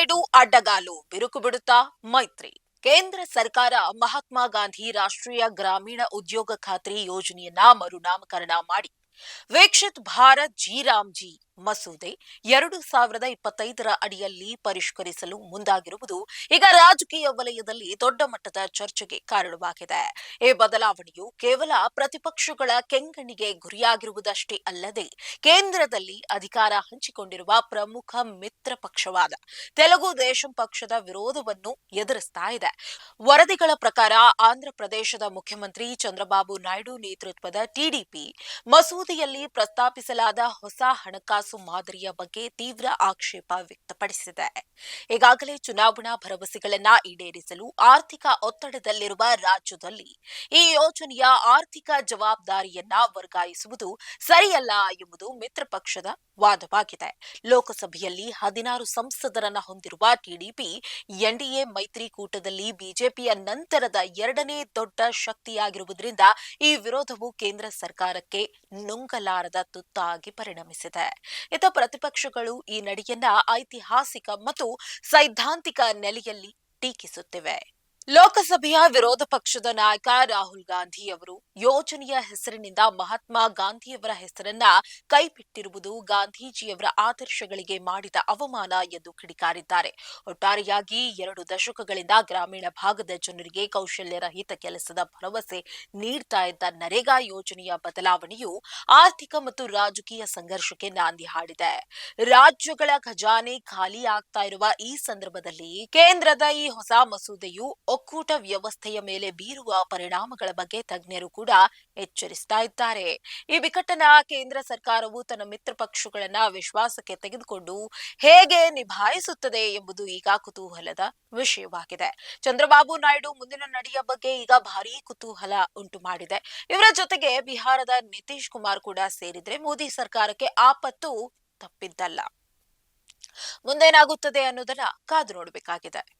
ನಾಯ್ಡು ಅಡ್ಡಗಾಲು ಬಿರುಕು ಬಿಡುತ್ತಾ ಮೈತ್ರಿ. ಕೇಂದ್ರ ಸರ್ಕಾರ ಮಹಾತ್ಮ ಗಾಂಧಿ ರಾಷ್ಟ್ರೀಯ ಗ್ರಾಮೀಣ ಉದ್ಯೋಗ ಖಾತ್ರಿ ಯೋಜನೆಯನ್ನ ಮರುನಾಮಕರಣ ಮಾಡಿ. ವೀಕ್ಷಿತ್ ಭಾರತ್ ಜಿ ರಾಮ್ಜಿ ಮಸೂದೆ ಎರಡು ಸಾವಿರದ ಇಪ್ಪತ್ತೈದರ ಅಡಿಯಲ್ಲಿ ಪರಿಷ್ಕರಿಸಲು ಮುಂದಾಗಿರುವುದು ಈಗ ರಾಜಕೀಯ ವಲಯದಲ್ಲಿ ದೊಡ್ಡ ಮಟ್ಟದ ಚರ್ಚೆಗೆ ಕಾರಣವಾಗಿದೆ. ಈ ಬದಲಾವಣೆಯು ಕೇವಲ ಪ್ರತಿಪಕ್ಷಗಳ ಕೆಂಗಣ್ಣಿಗೆ ಗುರಿಯಾಗಿರುವುದಷ್ಟೇ ಅಲ್ಲದೆ ಕೇಂದ್ರದಲ್ಲಿ ಅಧಿಕಾರ ಹಂಚಿಕೊಂಡಿರುವ ಪ್ರಮುಖ ಮಿತ್ರ ಪಕ್ಷವಾದ ತೆಲುಗು ದೇಶಂ ಪಕ್ಷದ ವಿರೋಧವನ್ನು ಎದುರಿಸ್ತಾ ಇದೆ. ವರದಿಗಳ ಪ್ರಕಾರ ಆಂಧ್ರ ಪ್ರದೇಶದ ಮುಖ್ಯಮಂತ್ರಿ ಚಂದ್ರಬಾಬು ನಾಯ್ಡು ನೇತೃತ್ವದ ಟಿಡಿಪಿ ಮಸೂದೆಯಲ್ಲಿ ಪ್ರಸ್ತಾಪಿಸಲಾದ ಹೊಸ ಹಣಕಾಸು ಮಾದರಿಯ ಬಗ್ಗೆ ತೀವ್ರ ಆಕ್ಷೇಪ ವ್ಯಕ್ತಪಡಿಸಿದೆ. ಈಗಾಗಲೇ ಚುನಾವಣಾ ಭರವಸೆಗಳನ್ನ ಈಡೇರಿಸಲು ಆರ್ಥಿಕ ಒತ್ತಡದಲ್ಲಿರುವ ರಾಜ್ಯದಲ್ಲಿ ಈ ಯೋಜನೆಯ ಆರ್ಥಿಕ ಜವಾಬ್ದಾರಿಯನ್ನ ವರ್ಗಾಯಿಸುವುದು ಸರಿಯಲ್ಲ ಎಂಬುದು ಮಿತ್ರ ಪಕ್ಷದ ವಾದವಾಗಿದೆ. ಲೋಕಸಭೆಯಲ್ಲಿ ಹದಿನಾರು ಸಂಸದರನ್ನ ಹೊಂದಿರುವ ಟಿಡಿಪಿ ಎನ್ಡಿಎ ಮೈತ್ರಿಕೂಟದಲ್ಲಿ ಬಿಜೆಪಿಯ ನಂತರದ ಎರಡನೇ ದೊಡ್ಡ ಶಕ್ತಿಯಾಗಿರುವುದರಿಂದ ಈ ವಿರೋಧವು ಕೇಂದ್ರ ಸರ್ಕಾರಕ್ಕೆ ನುಂಗಲಾರದ ತುತ್ತಾಗಿ ಪರಿಣಮಿಸಿದೆ. ಇತ ಪ್ರತಿಪಕ್ಷಗಳು ಈ ನಡೆಯನ್ನ ಐತಿಹಾಸಿಕ ಮತ್ತು ಸೈದ್ಧಾಂತಿಕ ನೆಲೆಯಲ್ಲಿ ಟೀಕಿಸುತ್ತಿವೆ. ಲೋಕಸಭೆಯ ವಿರೋಧ ಪಕ್ಷದ ನಾಯಕ ರಾಹುಲ್ ಗಾಂಧಿ ಅವರು ಯೋಜನೆಯ ಹೆಸರಿನಿಂದ ಮಹಾತ್ಮ ಗಾಂಧಿಯವರ ಹೆಸರನ್ನ ಕೈಬಿಟ್ಟಿರುವುದು ಗಾಂಧೀಜಿಯವರ ಆದರ್ಶಗಳಿಗೆ ಮಾಡಿದ ಅವಮಾನ ಎಂದು ಕಿಡಿಕಾರಿದ್ದಾರೆ. ಒಟ್ಟಾರೆಯಾಗಿ ಎರಡು ದಶಕಗಳಿಂದ ಗ್ರಾಮೀಣ ಭಾಗದ ಜನರಿಗೆ ಕೌಶಲ್ಯರಹಿತ ಕೆಲಸದ ಭರವಸೆ ನೀಡ್ತಾ ಇದ್ದ ನರೇಗಾ ಯೋಜನೆಯ ಬದಲಾವಣೆಯು ಆರ್ಥಿಕ ಮತ್ತು ರಾಜಕೀಯ ಸಂಘರ್ಷಕ್ಕೆ ನಾಂದಿ ಹಾಡಿದೆ. ರಾಜ್ಯಗಳ ಖಜಾನೆ ಖಾಲಿ ಆಗ್ತಾ ಇರುವ ಈ ಸಂದರ್ಭದಲ್ಲಿ ಕೇಂದ್ರದ ಈ ಹೊಸ ಮಸೂದೆಯು ಒಕ್ಕೂಟ ವ್ಯವಸ್ಥೆಯ ಮೇಲೆ ಬೀರುವ ಪರಿಣಾಮಗಳ ಬಗ್ಗೆ ತಜ್ಞರು ಕೂಡ ಎಚ್ಚರಿಸ್ತಾ ಇದ್ದಾರೆ. ಈ ಬಿಕ್ಕಟ್ಟನ ಕೇಂದ್ರ ಸರ್ಕಾರವು ತನ್ನ ಮಿತ್ರ ಪಕ್ಷಗಳನ್ನ ವಿಶ್ವಾಸಕ್ಕೆ ತೆಗೆದುಕೊಂಡು ಹೇಗೆ ನಿಭಾಯಿಸುತ್ತದೆ ಎಂಬುದು ಈಗ ಕುತೂಹಲದ ವಿಷಯವಾಗಿದೆ. ಚಂದ್ರಬಾಬು ನಾಯ್ಡು ಮುಂದಿನ ನಡೆಯ ಬಗ್ಗೆ ಈಗ ಭಾರೀ ಕುತೂಹಲ ಉಂಟು ಮಾಡಿದೆ. ಇವರ ಜೊತೆಗೆ ಬಿಹಾರದ ನಿತೀಶ್ ಕುಮಾರ್ ಕೂಡ ಸೇರಿದ್ರೆ ಮೋದಿ ಸರ್ಕಾರಕ್ಕೆ ಆಪತ್ತು ತಪ್ಪಿದ್ದಲ್ಲ. ಮುಂದೇನಾಗುತ್ತದೆ ಅನ್ನೋದನ್ನ ಕಾದು ನೋಡಬೇಕಾಗಿದೆ.